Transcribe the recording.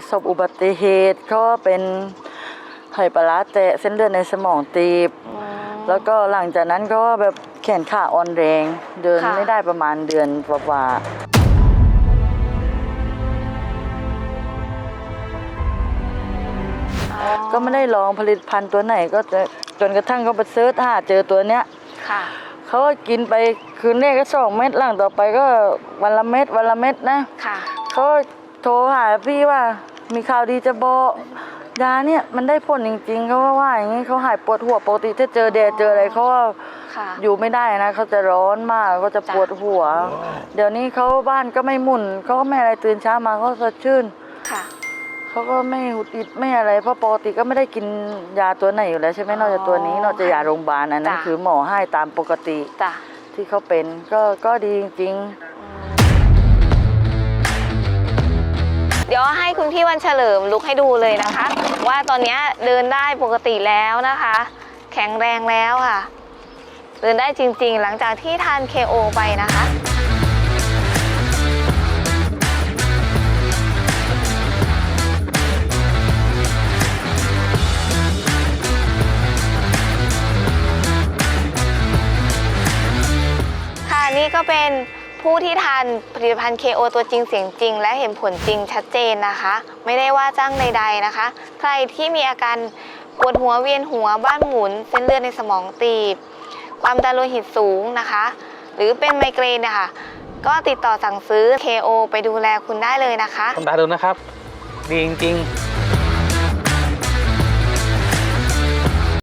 ประสบอุบัติเหตุเขาก็เป็นไหปลาร้าแตะเส้นเลือดในสมองตีบ แล้วก็หลังจากนั้นก็แบบแขนขาอ่อนแรง เดินค่ะ ไม่ได้ประมาณเดือนกว่าๆก็ไม่ได้ลองผลิตภัณฑ์ตัวไหนก็จะจนกระทั่งเขาไปเซิร์ชหาเจอตัวเนี้ยค่ะ เขาก็กินไปคืนแรกก็สองเม็ดหลังต่อไปก็วันละเม็ดวันละเม็ดนะค่ะ เขาโทรหาพี่ว่า มีข่าวดีจะบอกยาเนี่ยมันได้ผลจริงๆเขาก็ว่าอย่างนี้เขาหายปวดหัวปกติถ้าเจอแดดเจออะไรเขาก็ค่ะ อยู่ไม่ได้นะเขาจะร้อนมากเขาจะจ้ะ ปวดหัว เดี๋ยวนี้เขาบ้านก็ไม่หมุนเขาก็ไม่อะไรตื่นเช้ามาเขาสดชื่นค่ะ เขาก็ไม่หุดอิดไม่อะไรเพราะปกติก็ไม่ได้กินยาตัวไหนอยู่แล้วใช่ไหมนอกจากตัวนี้นอกจากยาโรงพยาบาลอันนั้นจ้ะ คือหมอให้ตามปกติจ้ะที่เขาเป็นก็ก็ดีจริงเดี๋ยวให้คุณพี่วันเฉลิมลุกให้ดูเลยนะคะ ว่าตอนนี้เดินได้ปกติแล้วนะคะ แข็งแรงแล้วค่ะ เดินได้จริงๆ หลังจากที่ทาน KO ไปนะคะค่ะนี่ก็เป็น ผู้ที่ทานผลิตภัณฑ์ KO ตัวจริงเสียงจริง และเห็นผลจริงชัดเจนนะคะ ไม่ได้ว่าจ้างใด ๆนะคะ ใครที่มีอาการปวดหัวเวียนหัวบ้านหมุน เส้นเลือดในสมองตีบ ความดันโลหิตสูงนะคะ หรือเป็นไมเกรนนะคะก็ติดต่อสั่งซื้อ KO ไปดูแลคุณได้เลยนะคะ คุณตาดูนะครับ ดีจริง ๆ